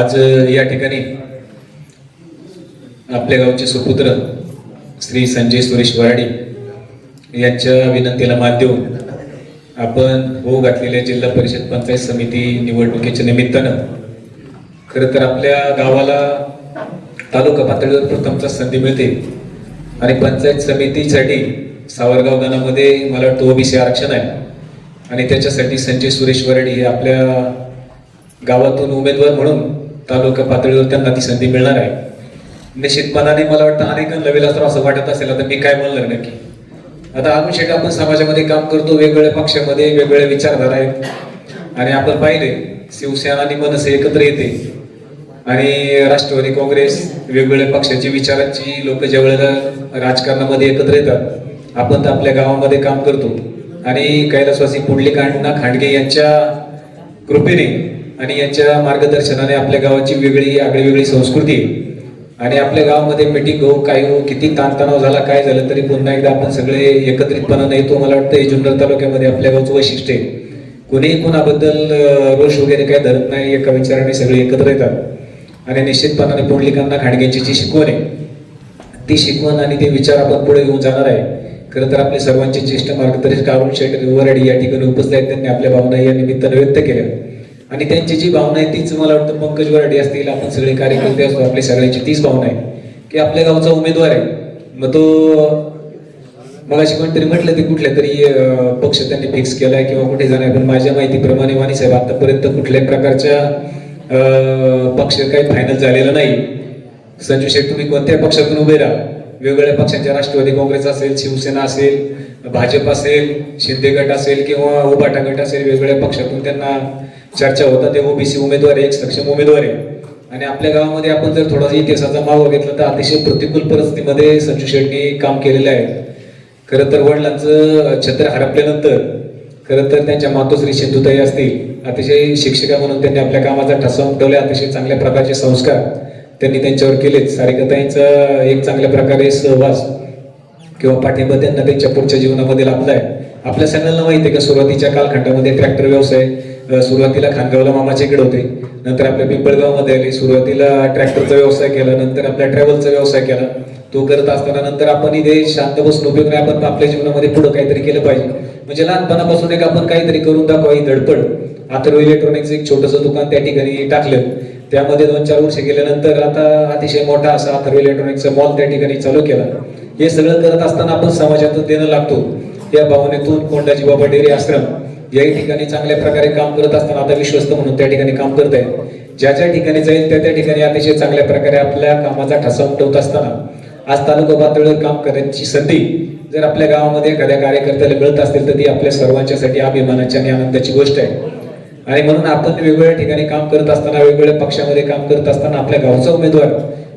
आज या ठिकाणी आपल्या गावचे सुपुत्र श्री संजय सुरेश वराडी यांच्या विनंतीला मान देऊन आपण हो घातलेल्या जिल्हा परिषद पंचायत समिती निवडणुकीच्या निमित्तानं खरं तर आपल्या गावाला तालुका पातळीवर प्रथमचा संधी मिळते. आणि पंचायत समितीसाठी सावरगाव गणामध्ये मला वाटतं ओबीसी आरक्षण आहे. आणि त्याच्यासाठी संजय सुरेश वराडी हे आपल्या गावातून उमेदवार म्हणून तालुका पातळीवर त्यांना ती संधी मिळणार आहे. निश्चितपणाने मला वाटतं अनेकांना वेळेला असं वाटत असेल. आता मी काय म्हणणार नक्की? आता अभिषेक आपण समाजामध्ये काम करतो वेगवेगळ्या पक्षामध्ये वेगवेगळे विचारधारा आहेत. आणि आपण पाहिले शिवसेना आणि मनसे एकत्र येते. आणि राष्ट्रवादी काँग्रेस वेगवेगळ्या पक्षाची विचारांची लोक ज्या वेळेला राजकारणामध्ये एकत्र येतात आपण तर आपल्या गावामध्ये काम करतो. आणि कैलासवासी पुंडलिकांना खांडगे यांच्या कृपेने आणि यांच्या मार्गदर्शनाने आपल्या गावाची वेगळी आगळी वेगळी संस्कृती आणि आपल्या गावामध्ये मिटिंग हो काय हो किती ताणतणाव झाला काय झालं तरी पुन्हा एकदा आपण सगळे एकत्रितपणाने येतो मला वाटतं हे जुन्नर तालुक्यामध्ये आपल्या गावचं वैशिष्ट्य आहे. कोणीही कुणाबद्दल रोष वगैरे काय धरत नाही एका विचाराने सगळे एकत्र येतात. आणि निश्चितपणाने पुंडलिकांना खाडग्यांची जी शिकवण आहे ती शिकवण आणि ते विचार आपण पुढे घेऊन जाणार आहे. खरं तर आपले सर्वांचे ज्येष्ठ मार्गदर्शक अरुण शेठ वराडी या ठिकाणी उपस्थित आहेत त्यांनी आपल्या भावना या निमित्तानं व्यक्त केल्या. आणि त्यांची जी भावना आहे तीच मला वाटतं पंकज वराडी असतील आपण सगळे कार्यकर्ते असतो आपली सगळ्यांची तीच भावना आहे. की आपल्या गावचा उमेदवार आहे. मग तो अशी कोणतरी म्हटलं ते कुठल्या तरी पक्ष त्यांनी फिक्स केलाय किंवा कुठे जाणार पण माझ्या माहितीप्रमाणे मानी साहेब आतापर्यंत कुठल्याही प्रकारच्या पक्ष काही फायनल झालेला नाही. संजू शेठ तुम्ही कोणत्या पक्षातून उभे राहा. वेगवेगळ्या पक्षांच्या राष्ट्रवादी काँग्रेस असेल शिवसेना असेल भाजप असेल शिंदे गट असेल किंवा उबाटा गट असेल वेगवेगळ्या पक्षातून त्यांना चर्चा होतात ते ओबीसी उमेदवार आहे एक सक्षम उमेदवार आहे आणि आपल्या गावामध्ये आपण जर थोडासा इतिहासाचा मागोवा घेतला तर अतिशय प्रतिकूल परिस्थितीमध्ये संजू शेट्टी काम केलेलं आहे खरं तर वडिलांचं छत्र हरपल्यानंतर खरं तर त्यांच्या मातोश्री सिंधुताई असतील अतिशय शिक्षिका म्हणून त्यांनी आपल्या कामाचा ठसा उमटवला अतिशय चांगल्या प्रकारचे संस्कार त्यांनी त्यांच्यावर केलेत. सारिकाताईंचा एक चांगल्या प्रकारे सहवास किंवा पाठिंबा त्यांना त्यांच्या पुढच्या जीवनामध्ये लाभला आहे आपल्या सगळ्यांना माहिती आहे का सुरुवातीच्या कालखंडामध्ये ट्रॅक्टर व्यवसाय सुरुवातीला खानगावला मामाचे इकडे होते. नंतर आपल्या पिंपळगावमध्ये आले. सुरुवातीला ट्रॅक्टरचा व्यवसाय केला. नंतर आपल्या ट्रॅव्हलचा व्यवसाय केला. तो करत असताना नंतर आपण इथे शांत बसून उपयोग नाही आपण आपल्या जीवनामध्ये पुढं काहीतरी केलं पाहिजे. म्हणजे लहानपणापासून एक आपण काहीतरी करून दाखवा ही धडपड. आता इलेक्ट्रॉनिक्स एक छोटंसं दुकान त्या ठिकाणी टाकलं त्यामध्ये दोन चार वर्ष गेल्यानंतर आता अतिशय मोठा असा अथर्व इलेक्ट्रॉनिक्सचा मॉल त्या ठिकाणी चालू केला. हे सगळं करत असताना आपण समाजात देणं लागतो. या भावनेतून कोंडाजी बाबा डेअरी आश्रम. याही ठिकाणी चांगल्या प्रकारे काम करत असताना आता विश्वस्त म्हणून त्या ठिकाणी काम करत आहे ज्या ज्या ठिकाणी जाईल त्या त्या ठिकाणी अतिशय चांगल्या प्रकारे आपल्या कामाचा ठसा उमटवत असताना आज तालुका पातळीवर काम करण्याची संधी जर आपल्या गावामध्ये एखाद्या कार्यकर्त्याला मिळत असेल तर ती आपल्या सर्वांच्यासाठी अभिमानाची आणि आनंदाची गोष्ट आहे. आणि म्हणून आपण वेगवेगळ्या ठिकाणी काम करत असताना वेगवेगळ्या पक्षामध्ये काम करत असताना आपल्या गावचा उमेदवार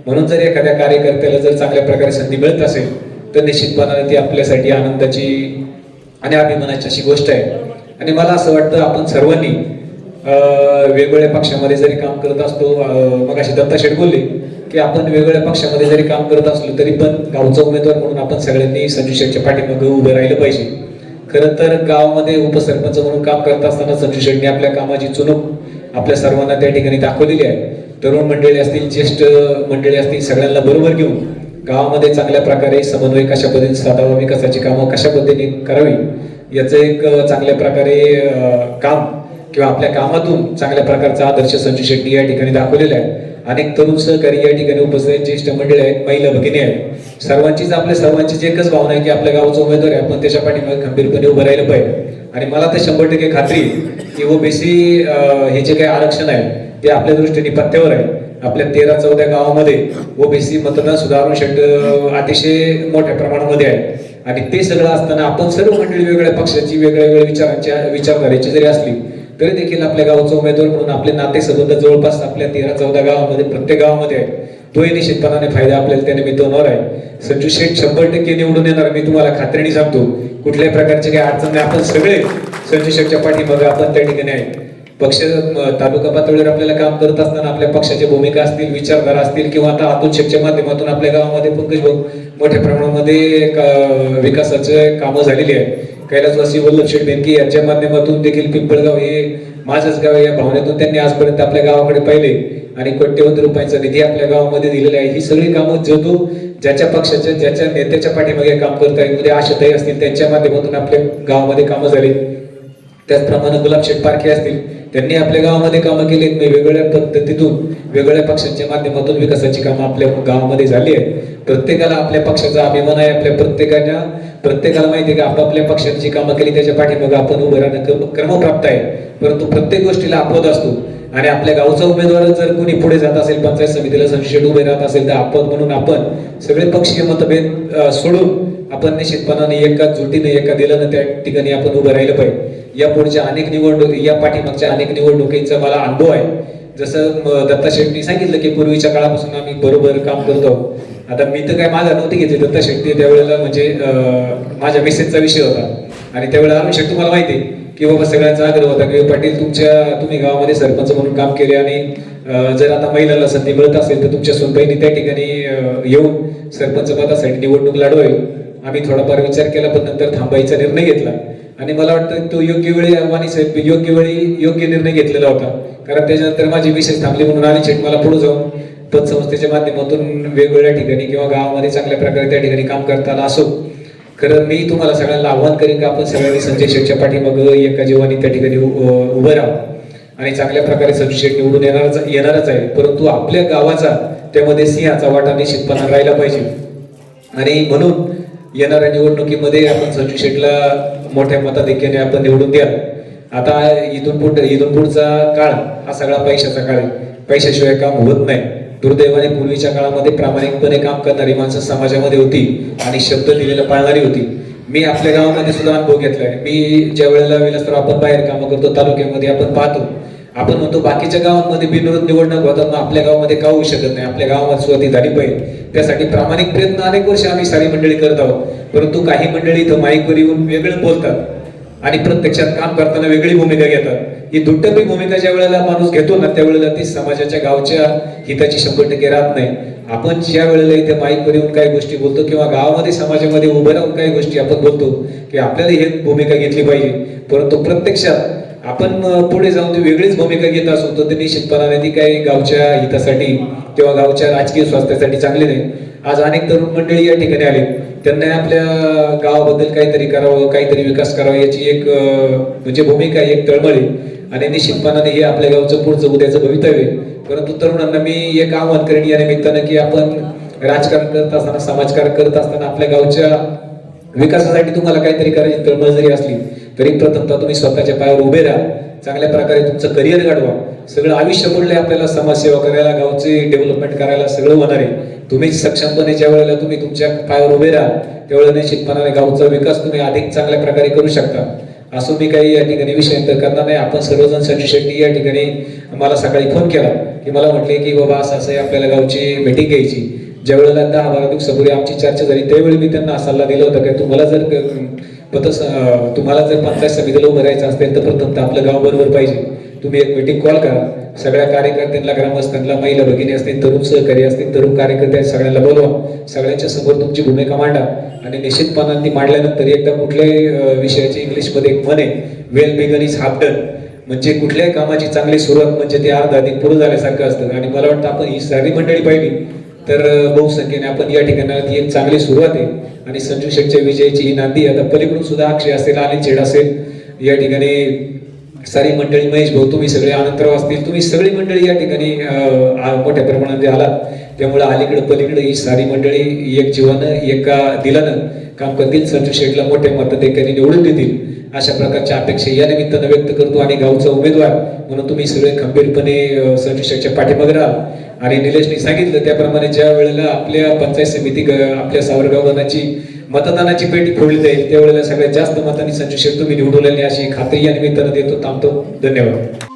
म्हणून जर एखाद्या कार्यकर्त्याला जर चांगल्या प्रकारे संधी मिळत असेल तर निश्चितपणाने ती आपल्यासाठी आनंदाची आणि अभिमानाची अशी गोष्ट आहे. आणि मला असं वाटतं आपण सर्वांनी वेगवेगळ्या पक्षामध्ये जरी काम करत असतो मग अशी दत्ता शेठ बोलले की आपण वेगवेगळ्या पक्षामध्ये जरी काम करत असलो तरी पण गावचा उमेदवार म्हणून आपण सगळ्यांनी संजू शेठच्या पाठीमागे उभं राहिलं पाहिजे. खरं तर गावामध्ये उपसरपंच म्हणून काम करत असताना संजू शेठने आपल्या कामाची चुनूक आपल्या सर्वांना त्या ठिकाणी दाखवलेली आहे. तरुण मंडळी असतील ज्येष्ठ मंडळी असतील सगळ्यांना बरोबर घेऊन गावामध्ये चांगल्या प्रकारे समन्वय कशा पद्धतीने साधावा विकासाची कामं कशा पद्धतीने करावी याचं एक चांगल्या प्रकारे काम किंवा आपल्या कामातून चांगल्या प्रकारचा आदर्श संजू शेट्टी या ठिकाणी दाखवलेला आहे. अनेक तरुण सहकारी या ठिकाणी उपस्थित ज्येष्ठ मंडळी आहेत महिला भगिनी आहेत. सर्वांचीच आपल्या सर्वांचीच एकच भावना आहे की आपल्या गावाचा उमेदवार आहे. आपण त्याच्या पाठीमागे खंबीरपणे उभं राहिलं पाहिजे. आणि मला तर शंभर टक्के खात्री की ओबीसी हे जे काही आरक्षण आहे ते आपल्या दृष्टीने पत्त्यावर आहे. आपल्या तेरा चौदा गावामध्ये ओबीसी मतदान सुधारून शेट अतिशय मोठ्या प्रमाणामध्ये आहे. आणि ते सगळं असताना आपण सर्व मंडळी वेगळ्या पक्षाची वेगळ्या वेगळ्या विचारांच्या विचारधारेची जरी असली तरी देखील आपल्या गावचा उमेदवार म्हणून आपले नातेसंबंध जवळपास आपल्या तेरा चौदा गावामध्ये प्रत्येक गावामध्ये आहे. तोही निश्चितपणाने फायदा आपल्याला त्याने मिळवणार आहे. संजू शेठ शंभर टक्के निवडून येणार मी तुम्हाला खात्रीने सांगतो. कुठल्याही प्रकारचे काही अडचण नाही. आपण सगळे संजू शेठच्या पाठीमागे आपण त्या ठिकाणी आहे. पक्ष तालुका पातळीवर आपल्याला काम करत असताना आपल्या पक्षाच्या भूमिका असतील विचारधारा असतील किंवा आता अतुल शेठच्या माध्यमातून आपल्या गावामध्ये पंकज भाऊ मोठ्या प्रमाणामध्ये विकासाचे कामं झालेली आहे कैलासवासी वल्लभ शेठ बेनके यांच्या माध्यमातून देखील पिंपळगाव हे माझंच गाव या भावनेतून त्यांनी आजपर्यंत आपल्या गावाकडे पाहिले आणि कोट्यवधी रुपयांचा निधी आपल्या गावामध्ये दिलेला आहे. ही सगळी कामं जो तो ज्याच्या पक्षाच्या ज्याच्या नेत्याच्या पाठीमागे काम करत आहे उद्या आशाताई असतील त्यांच्या माध्यमातून आपल्या गावामध्ये कामं झाली. त्याचप्रमाणे गुलाब शेठ पारखे असतील त्यांनी आपल्या गावामध्ये कामं केली आहेत. वेगवेगळ्या पद्धतीतून वेगवेगळ्या पक्षांच्या माध्यमातून विकासाची कामं आपल्या गावामध्ये झाली आहेत. प्रत्येकाला आपल्या पक्षाचा अभिमान आहे. आपल्या प्रत्येकाच्या प्रत्येकाला माहिती आहे की आपापल्या पक्षांची कामं केली त्याच्या पाठीमागे आपण उभं राहणं क्रम- क्रमप्राप्त आहे. परंतु प्रत्येक गोष्टीला अपवाद असतो. आणि आपल्या गावचा उमेदवार जर कोणी पुढे जात असेल पंचायत समितीला संशय उभे राहत असेल तर आपण म्हणून आपण सगळे पक्षीय मतभेद सोडून आपण निश्चितपणाने एका जुटीने एका दिलानं त्या ठिकाणी आपण उभं राहिलं पाहिजे. या पुढच्या अनेक निवडणूक या पाठीमागच्या अनेक निवडणुकीचा मला अनुभव आहे. जसं दत्ता शेट्टी सांगितलं की पूर्वीच्या काळापासून आम्ही बरोबर काम करतो. आता मी तर काय माझा नव्हती घेतली. दत्ता शेट्टी त्यावेळेला म्हणजे माझ्या मेसेजचा विषय होता. आणि त्यावेळेला आम्ही शेट्टी तुम्हाला माहिती की बाबा सगळ्यांचा आग्रह होता की पाटील तुमच्या तुम्ही गावामध्ये सरपंच म्हणून काम केले आणि जर आता महिलांना संधी मिळत असेल तर तुमच्या सोनबाईंनी त्या ठिकाणी येऊन सरपंच पदासाठी निवडणूक लढवावी. आम्ही थोडाफार विचार केला पण नंतर थांबायचा निर्णय घेतला. आणि मला वाटतं तो योग्य वेळी वाणी साहेब योग्य वेळी योग्य निर्णय घेतलेला होता. कारण त्याच्यानंतर माझी विशेष थांबली म्हणून आली शेट मला पुढे जाऊन पतसंस्थेच्या माध्यमातून वेगवेगळ्या ठिकाणी किंवा गावामध्ये चांगल्या प्रकारे त्या ठिकाणी काम करताना असो. खरं मी तुम्हाला सगळ्यांना आव्हान करेन का आपण सगळ्यांनी संजय शेठच्या पाठीमाग एका जीवानी त्या ठिकाणी उभं राहावं. आणि चांगल्या प्रकारे संजय शेठ निवडून येणारच येणारच आहे. परंतु आपल्या गावाचा त्यामध्ये सिंहाचा वाटा निश्चितपणा राहिला पाहिजे. आणि म्हणून येणाऱ्या निवडणुकीमध्ये आपण संजू शेटला मोठ्या मताधिक्याने आपण निवडून द्या आता इथून पुढे इथून पुढचा काळ हा सगळा पैशाचा काळ आहे. पैशाशिवाय काम होत नाही. दुर्दैवाने पूर्वीच्या काळामध्ये प्रामाणिकपणे काम करणारी माणसं समाजामध्ये होती आणि शब्द दिलेला पाळणारी होती. मी आपल्या गावामध्ये सुद्धा अनुभव घेतलाय. मी ज्या वेळेला विलासराव आपण बाहेर कामं करतो तालुक्यामध्ये आपण पाहतो. आपण म्हणतो बाकीच्या गावांमध्ये बिनविरोध निवडणूक होतात आपल्या गावामध्ये का होऊ शकत नाही? आपल्या गावामध्ये सुरुवाती झाली पाहिजे. त्यासाठी प्रामाणिक प्रयत्न अनेक वर्ष आम्ही सारी मंडळी करत आहोत. परंतु काही मंडळी इथं माईकवर येऊन वेगळं बोलतात आणि प्रत्यक्षात काम करताना वेगळी भूमिका घेतात. ही दुट्टपी भूमिका ज्या वेळेला माणूस घेतो ना त्यावेळेला ती समाजाच्या गावच्या हिताची शंभर टक्के राहत नाही. आपण ज्या वेळेला इथे माईकवर येऊन काही गोष्टी बोलतो किंवा गावामध्ये समाजामध्ये उभं राहून काही गोष्टी आपण बोलतो की आपल्याला ही भूमिका घेतली पाहिजे. परंतु प्रत्यक्षात आपण पुढे जाऊन ती वेगळीच भूमिका घेत असून तर ती निश्चितपणाने ती काही गावच्या हितासाठी किंवा गावच्या राजकीय स्वास्थ्यासाठी चांगली नाही. आज अनेक तरुण मंडळी या ठिकाणी आले त्यांना आपल्या गावाबद्दल काहीतरी करावं काहीतरी विकास करावा याची एक म्हणजे भूमिका एक तळमळ आहे. आणि निश्चितपणाने हे आपल्या गावचं पुढचं उद्याचं भवितव्य परंतु तरुणांना मी एक आव्हान करेन या निमित्तानं की आपण राजकारण करत असताना समाजकारण करत असताना आपल्या गावच्या विकासासाठी तुम्हाला काहीतरी करायची तळमळ जरी असली तरी प्रथमतः तुम्ही स्वतःच्या पायावर उभे राहा. चांगल्या प्रकारे तुमचं करिअर घडवा. सगळं आयुष्य पडले आपल्याला समाजसेवा करायला गावचे डेव्हलपमेंट करायला सगळं होणार आहे. तुम्ही सक्षमपणे ज्या वेळेला तुम्ही तुमच्या पायावर उभे राहा. त्यावेळेला निश्चितपणाने गावचा विकास तुम्ही अधिक चांगल्या प्रकारे करू शकता. असं मी काही या ठिकाणी विषय तर करणार नाही. आपण सर्वजण सचिन शेट्टी या ठिकाणी मला सकाळी फोन केला की मला म्हटले की बाबा असं असं आपल्याला गावची मीटिंग घ्यायची. ज्या वेळेला दहा बारा समोर आमची चर्चा झाली. त्यावेळी मी त्यांना सल्ला दिला होता की तुम्हाला जर क- पत तुम्हाला जर पंचायत समितीला उभं राहायचं असेल तर प्रथम तर आपलं गाव बरोबर पाहिजे. तुम्ही एक मीटिंग कॉल करा. सगळ्या कार्यकर्त्यांना ग्रामस्थांना महिला भगिनी असतील तरुण सहकारी असतील तरुण कार्यकर्ते आहेत, सगळ्यांना बोलवा. सगळ्यांच्या समोर तुमची भूमिका मांडा. आणि निश्चितपणाने ती मांडल्यानंतर एकदा कुठल्याही विषयाचे विषयाची इंग्लिशमध्ये एक म्हणे well begun is half done म्हणजे कुठल्याही कामाची चांगली सुरुवात म्हणजे ते अर्धा अधिक पूर्ण झाल्यासारखं असतं. आणि मला वाटतं आपण ही सारी मंडळी पाहिली. तर बहुसंख्येने आपण या ठिकाणी एक चांगली सुरुवात आहे. आणि संजू शेठच्या विजयाची ही नांदी आता पलीकडून सुद्धा अक्षय असेल आणि छेड असेल या ठिकाणी सारी मंडळी महेश भाऊ तुम्ही सगळे अनंतराव असतील. तुम्ही सगळी मंडळी या ठिकाणी मोठ्या प्रमाणात आलात त्यामुळे अलीकडे पलीकडे ही सारी मंडळी एक जीवानं एका दिलानं काम करतील. संजू शेठला मोठ्या मताधिकारी निवडून देतील. अशा प्रकारच्या अपेक्षा या निमित्तानं व्यक्त करतो. आणि गावचा उमेदवार म्हणून तुम्ही सगळे खंबीरपणे संजू शेठच्या पाठीमागे राहा. आणि निलेशनी सांगितलं त्याप्रमाणे ज्या वेळेला आपल्या पंचायत समिती आपल्या सावरगावनाची मतदानाची पेटी फोडली जाईल त्यावेळेला सगळ्यात जास्त मतांनी संजू शेठ मी निवडवलेली अशी खात्री या निमित्तानं देतो थांबतो. धन्यवाद.